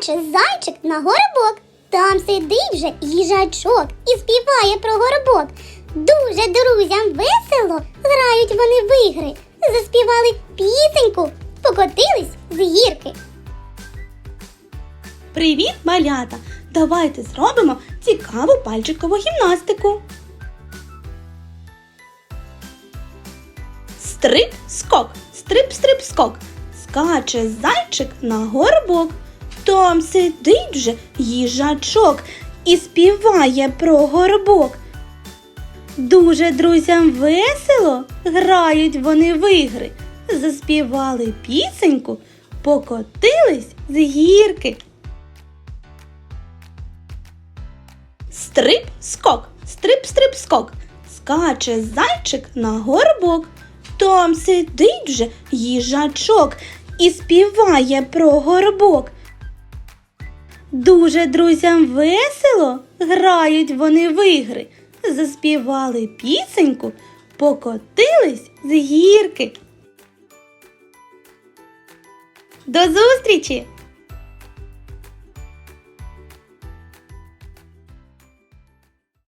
Скаче зайчик на горобок. Там сидить вже їжачок і співає про горобок. Дуже друзям весело грають вони в ігри. Заспівали пісеньку, покотились з гірки. Привіт, малята! Давайте зробимо цікаву пальчикову гімнастику. Стрип скок, стрип стрип скок. Скаче зайчик на горбок. Там сидить вже їжачок і співає про горбок. Дуже друзям весело грають вони в ігри. Заспівали пісеньку, покотились з гірки. Стрип скок, стрип стрип скок. Скаче зайчик на горбок. Там сидить вже їжачок і співає про горбок. Дуже друзям весело грають вони в ігри. Заспівали пісеньку, покотились з гірки. До зустрічі!